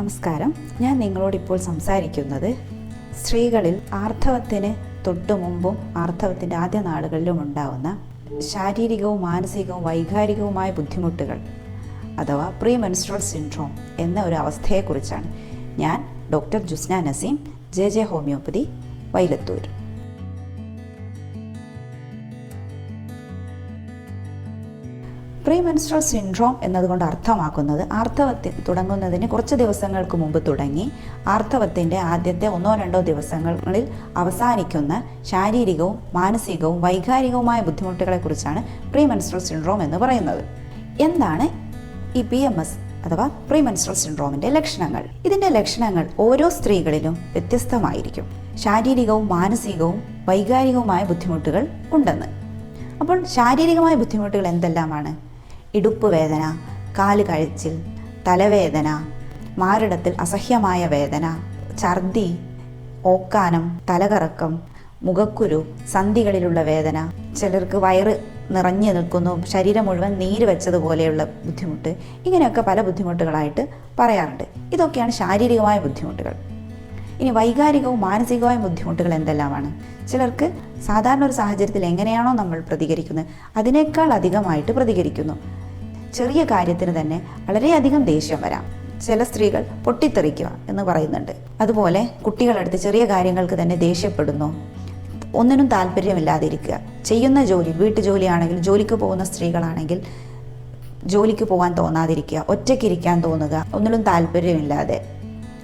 നമസ്കാരം. ഞാൻ നിങ്ങളോടിപ്പോൾ സംസാരിക്കുന്നത് സ്ത്രീകളിൽ ആർത്തവത്തിന് തൊട്ടു മുമ്പും ആർത്തവത്തിന്റെ ആദ്യ നാളുകളിലും ഉണ്ടാവുന്ന ശാരീരികവും മാനസികവും വൈകാരികവുമായ ബുദ്ധിമുട്ടുകൾ അഥവാ പ്രീ മെൻസ്ട്രൽ സിൻഡ്രോം എന്ന ഒരു അവസ്ഥയെക്കുറിച്ചാണ്. ഞാൻ doctor Jusna Naseem J J homeopathy Vailathur. Pre menstrual syndrome എന്നതുകൊണ്ട് അർത്ഥമാക്കുന്നത് ആർത്തവത്തിൽ തുടങ്ങുന്നതിന് കുറച്ച് ദിവസങ്ങൾക്ക് മുമ്പ് തുടങ്ങി ആർത്തവത്തിന്റെ ആദ്യത്തെ ഒന്നോ രണ്ടോ ദിവസങ്ങളിൽ അവസാനിക്കുന്ന ശാരീരികവും മാനസികവും വൈകാരികവുമായ ബുദ്ധിമുട്ടുകളെക്കുറിച്ചാണ് പ്രീ മെൻസ്ട്രൽ സിൻഡ്രോം എന്ന് പറയുന്നത്. എന്താണ് ഈ പി എം എസ് അഥവാ പ്രീ മെൻസ്ട്രൽ സിൻഡ്രോമിന്റെ ലക്ഷണങ്ങൾ? ഇതിന്റെ ലക്ഷണങ്ങൾ ഓരോ സ്ത്രീകളിലും വ്യത്യസ്തമായിരിക്കും. ശാരീരികവും മാനസികവും വൈകാരികവുമായ ബുദ്ധിമുട്ടുകൾ ഉണ്ടെന്ന്. അപ്പോൾ ശാരീരികമായ ബുദ്ധിമുട്ടുകൾ എന്തെല്ലാമാണ്? ഇടുപ്പ് വേദന കാൽ കഴിച്ചിൽ തലവേദന മാറിടത്തിൽ അസഹ്യമായ വേദന ഛർദി ഓക്കാനം തലകറക്കം മുഖക്കുരു സന്ധികളിലുള്ള വേദന ചിലർക്ക് വയറ് നിറഞ്ഞു നിൽക്കുന്നു ശരീരം മുഴുവൻ നീര് വെച്ചതുപോലെയുള്ള ബുദ്ധിമുട്ട് ഇങ്ങനെയൊക്കെ പല ബുദ്ധിമുട്ടുകളായിട്ട് പറയാറുണ്ട്. ഇതൊക്കെയാണ് ശാരീരികമായ ബുദ്ധിമുട്ടുകൾ. ഇനി വൈകാരികവും മാനസികവുമായ ബുദ്ധിമുട്ടുകൾ എന്തെല്ലാമാണ്? ചിലർക്ക് സാധാരണ ഒരു സാഹചര്യത്തിൽ എങ്ങനെയാണോ നമ്മൾ പ്രതികരിക്കുന്നത് അതിനേക്കാൾ അധികമായിട്ട് പ്രതികരിക്കുന്നു. ചെറിയ കാര്യത്തിന് തന്നെ വളരെയധികം ദേഷ്യം വരാം. ചില സ്ത്രീകൾ പൊട്ടിത്തെറിക്കുക എന്ന് പറയുന്നുണ്ട്. അതുപോലെ കുട്ടികളടുത്ത് ചെറിയ കാര്യങ്ങൾക്ക് തന്നെ ദേഷ്യപ്പെടുന്നു. ഒന്നിനും താല്പര്യമില്ലാതിരിക്കുക. ചെയ്യുന്ന ജോലി വീട്ടു ജോലിയാണെങ്കിൽ ജോലിക്ക് പോകുന്ന സ്ത്രീകളാണെങ്കിൽ ജോലിക്ക് പോകാൻ തോന്നാതിരിക്കുക. ഒറ്റയ്ക്കിരിക്കാൻ തോന്നുക. ഒന്നിനും താല്പര്യമില്ലാതെ.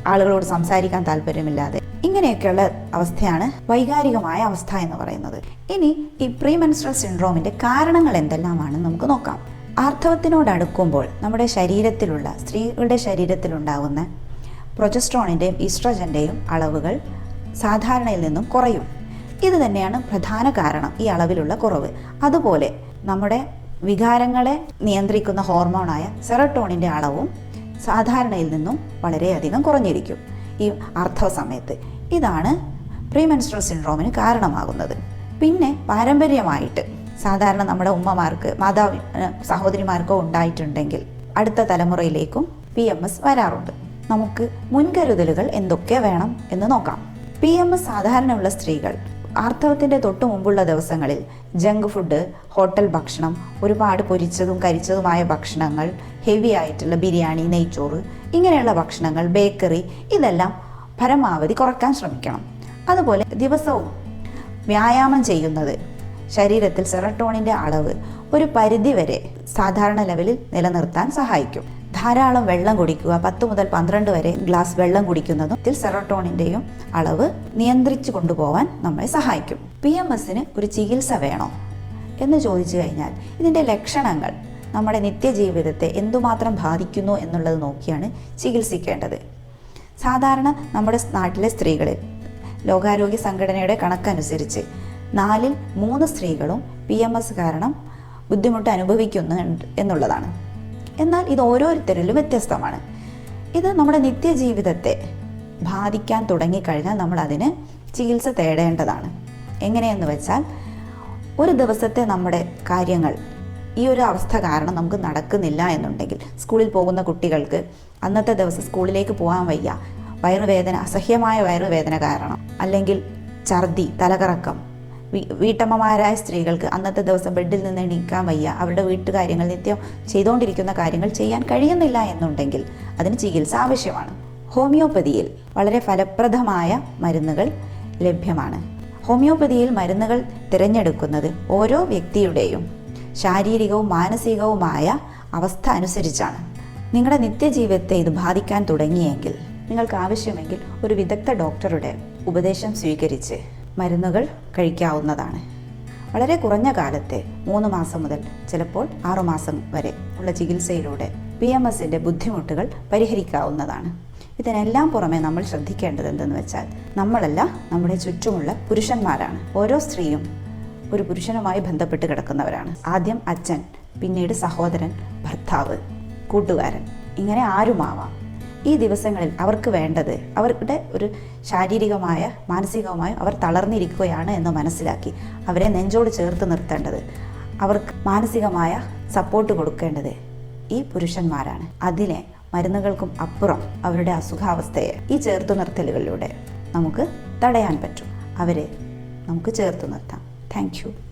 ആളുകളോട് സംസാരിക്കാൻ താല്പര്യമില്ലാതെ. ഇങ്ങനെയൊക്കെയുള്ള അവസ്ഥയാണ് വൈകാരികമായ അവസ്ഥ എന്ന് പറയുന്നത്. ഇനി ഈ പ്രീമെൻസ്ട്രൽ സിൻഡ്രോമിന്റെ കാരണങ്ങൾ എന്തെല്ലാമാണെന്ന് നമുക്ക് നോക്കാം. ആർത്തവത്തിനോട് അടുക്കുമ്പോൾ നമ്മുടെ ശരീരത്തിലുള്ള സ്ത്രീകളുടെ ശരീരത്തിലുണ്ടാകുന്ന പ്രൊജസ്ട്രോണിന്റെയും ഈസ്ട്രജന്റെയും അളവുകൾ സാധാരണയിൽ നിന്നും കുറയും. ഇത് തന്നെയാണ് പ്രധാന കാരണം ഈ അളവിലുള്ള കുറവ്. അതുപോലെ നമ്മുടെ വികാരങ്ങളെ നിയന്ത്രിക്കുന്ന ഹോർമോണായ സെറട്ടോണിന്റെ അളവും സാധാരണയിൽ നിന്നും വളരെയധികം കുറഞ്ഞിരിക്കും ഈ അർത്ഥവ സമയത്ത്. ഇതാണ് പ്രീമെൻസ്ട്രൽ സിൻഡ്രോമിന് കാരണമാകുന്നത്. പിന്നെ പാരമ്പര്യമായിട്ട് സാധാരണ നമ്മുടെ ഉമ്മമാർക്ക് മാതാവ് സഹോദരിമാർക്കോ ഉണ്ടായിട്ടുണ്ടെങ്കിൽ അടുത്ത തലമുറയിലേക്കും പി എം എസ് വരാറുണ്ട്. നമുക്ക് മുൻകരുതലുകൾ എന്തൊക്കെ വേണം എന്ന് നോക്കാം. പി എം എസ് സാധാരണയുള്ള സ്ത്രീകൾ ആർത്തവത്തിന്റെ തൊട്ടു മുമ്പുള്ള ദിവസങ്ങളിൽ ജങ്ക് ഫുഡ് ഹോട്ടൽ ഭക്ഷണം ഒരുപാട് പൊരിച്ചതും കരിച്ചതുമായ ഭക്ഷണങ്ങൾ ഹെവി ആയിട്ടുള്ള ബിരിയാണി നെയ്ച്ചോറ് ഇങ്ങനെയുള്ള ഭക്ഷണങ്ങൾ ബേക്കറി ഇതെല്ലാം പരമാവധി കുറയ്ക്കാൻ ശ്രമിക്കണം. അതുപോലെ ദിവസവും വ്യായാമം ചെയ്യുന്നത് ശരീരത്തിൽ സെറട്ടോണിന്റെ അളവ് ഒരു പരിധി വരെ സാധാരണ ലെവലിൽ നിലനിർത്താൻ സഹായിക്കും. ധാരാളം വെള്ളം കുടിക്കുക പത്ത് മുതൽ പന്ത്രണ്ട് വരെ ഗ്ലാസ് വെള്ളം കുടിക്കുന്നതും ഇതിൽ സെറട്ടോണിന്റെയും അളവ് നിയന്ത്രിച്ചു കൊണ്ടുപോകാൻ നമ്മളെ സഹായിക്കും. പി എം എസിന് ഒരു ചികിത്സ വേണോ? എന്ന് ചോദിച്ചു കഴിഞ്ഞാൽ ഇതിന്റെ ലക്ഷണങ്ങൾ നമ്മുടെ നിത്യജീവിതത്തെ എന്തുമാത്രം ബാധിക്കുന്നു എന്നുള്ളത് നോക്കിയാണ് ചികിത്സിക്കേണ്ടത്. സാധാരണ നമ്മുടെ നാട്ടിലെ സ്ത്രീകളിൽ ലോകാരോഗ്യ സംഘടനയുടെ കണക്കനുസരിച്ച് നാലിൽ മൂന്ന് സ്ത്രീകളും പി എം എസ് കാരണം ബുദ്ധിമുട്ട് അനുഭവിക്കുന്നുണ്ട് എന്നുള്ളതാണ്. എന്നാൽ ഇത് ഓരോരുത്തരിലും വ്യത്യസ്തമാണ്. ഇത് നമ്മുടെ നിത്യജീവിതത്തെ ബാധിക്കാൻ തുടങ്ങിക്കഴിഞ്ഞാൽ നമ്മൾ അതിന് ചികിത്സ തേടേണ്ടതാണ്. എങ്ങനെയെന്ന് വെച്ചാൽ ഒരു ദിവസത്തെ നമ്മുടെ കാര്യങ്ങൾ ഈ ഒരു അവസ്ഥ കാരണം നമുക്ക് നടക്കുന്നില്ല എന്നുണ്ടെങ്കിൽ സ്കൂളിൽ പോകുന്ന കുട്ടികൾക്ക് അന്നത്തെ ദിവസം സ്കൂളിലേക്ക് പോകാൻ വയ്യ. വയറുവേദന അസഹ്യമായ വയറുവേദന കാരണം അല്ലെങ്കിൽ ഛർദി തലകറക്കം വീട്ടമ്മമാരായ സ്ത്രീകൾക്ക് അന്നത്തെ ദിവസം ബെഡിൽ നിന്ന് എണീക്കാൻ വയ്യ. അവരുടെ വീട്ടുകാര്യങ്ങൾ നിത്യം ചെയ്തുകൊണ്ടിരിക്കുന്ന കാര്യങ്ങൾ ചെയ്യാൻ കഴിയുന്നില്ല എന്നുണ്ടെങ്കിൽ അതിന് ചികിത്സ ആവശ്യമാണ്. ഹോമിയോപ്പതിയിൽ വളരെ ഫലപ്രദമായ മരുന്നുകൾ ലഭ്യമാണ്. ഹോമിയോപ്പതിയിൽ മരുന്നുകൾ തിരഞ്ഞെടുക്കുന്നത് ഓരോ വ്യക്തിയുടെയും ശാരീരികവും മാനസികവുമായ അവസ്ഥ അനുസരിച്ചാണ്. നിങ്ങളുടെ നിത്യജീവിതത്തെ ഇത് ബാധിക്കാൻ തുടങ്ങിയെങ്കിൽ നിങ്ങൾക്ക് ആവശ്യമെങ്കിൽ ഒരു വിദഗ്ധ ഡോക്ടറുടെ ഉപദേശം സ്വീകരിച്ച് മരുന്നുകൾ കഴിക്കാവുന്നതാണ്. വളരെ കുറഞ്ഞ കാലത്തെ മൂന്ന് മാസം മുതൽ ചിലപ്പോൾ ആറുമാസം വരെ ഉള്ള ചികിത്സയിലൂടെ പി എം എസിന്റെ ബുദ്ധിമുട്ടുകൾ പരിഹരിക്കാവുന്നതാണ്. ഇതിനെല്ലാം പുറമെ നമ്മൾ ശ്രദ്ധിക്കേണ്ടത് എന്തെന്ന് വെച്ചാൽ നമ്മളല്ല നമ്മുടെ ചുറ്റുമുള്ള പുരുഷന്മാരാണ്. ഓരോ സ്ത്രീയും ഒരു പുരുഷനുമായി ബന്ധപ്പെട്ട് കിടക്കുന്നവരാണ്. ആദ്യം അച്ഛൻ പിന്നീട് സഹോദരൻ ഭർത്താവ് കൂട്ടുകാരൻ. ഇങ്ങനെ ആരുമാവാം. ഈ ദിവസങ്ങളിൽ അവർക്ക് വേണ്ടത് അവരുടെ ഒരു ശാരീരികമായ മാനസികവുമായ അവർ തളർന്നിരിക്കുകയാണ് എന്ന് മനസ്സിലാക്കി അവരെ നെഞ്ചോട് ചേർത്ത് നിർത്തേണ്ടത്. അവർക്ക് മാനസികമായ സപ്പോർട്ട് കൊടുക്കേണ്ടത് ഈ പുരുഷന്മാരാണ്. അതിനെ മരുന്നുകൾക്കും അപ്പുറം അവരുടെ അസുഖാവസ്ഥയെ ഈ ചേർത്തു നിർത്തലുകളിലൂടെ നമുക്ക് തടയാൻ പറ്റും. അവരെ നമുക്ക് ചേർത്ത് നിർത്താം. താങ്ക്